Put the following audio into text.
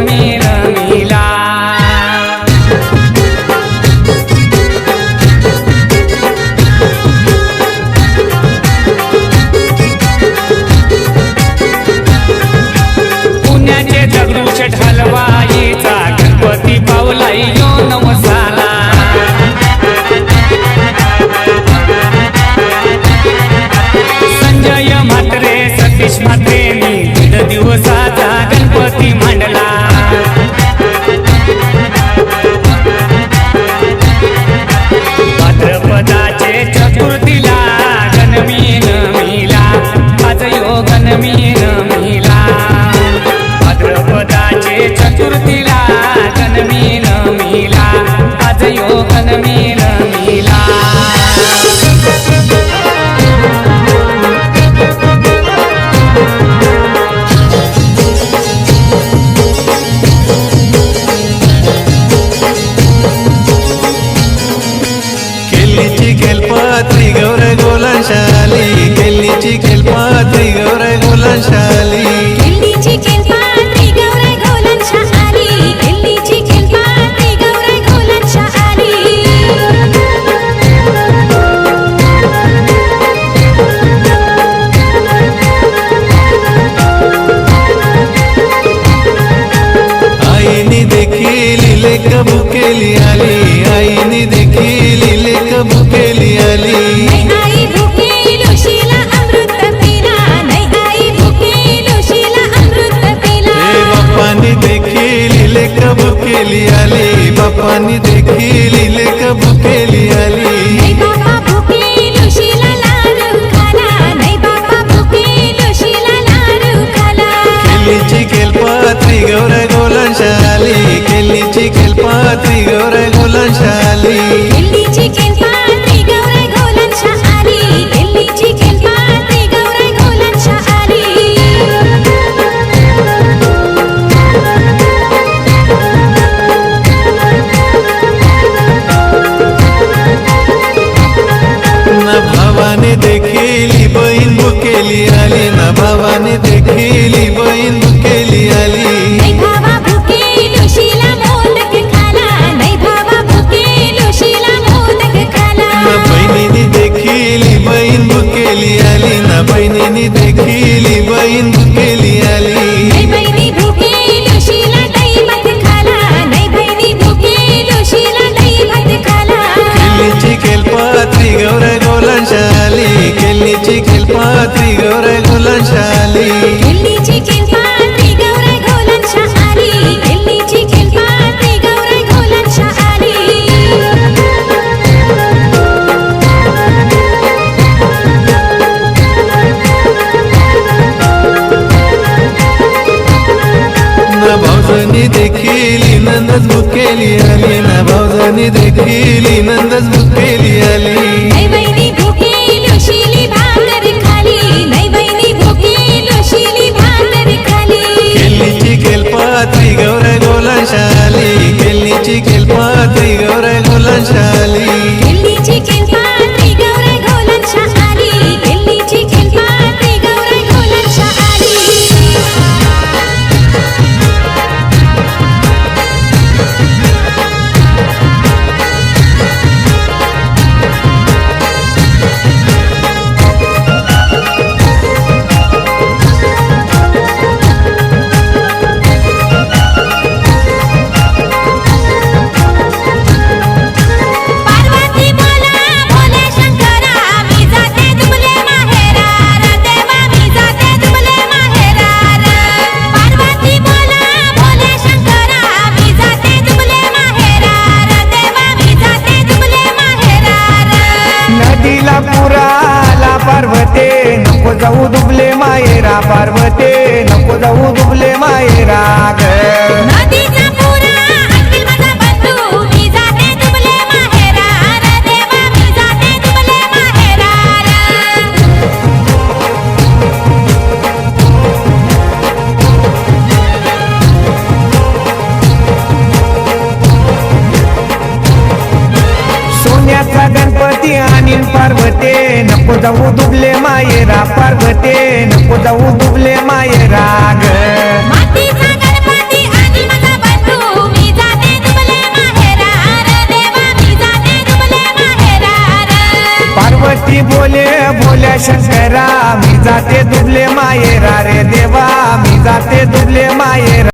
मेरा कबू केली आली आईने देखील कबू केली आली. बाप्पानी देखील कबू केली आली बाप्पानी देखील कबू केली आली. नंदच बुकेली आली ना भाऊजानी देखील नंदच बुकेली आली. पार्वते नको जाऊ दुबले मायरा जाऊ दुबले माये राग. पार्वती बोले बोल्या शंकरा मी जाते दुबले मायेरा रे देवा मी जाते दुबले मायेरा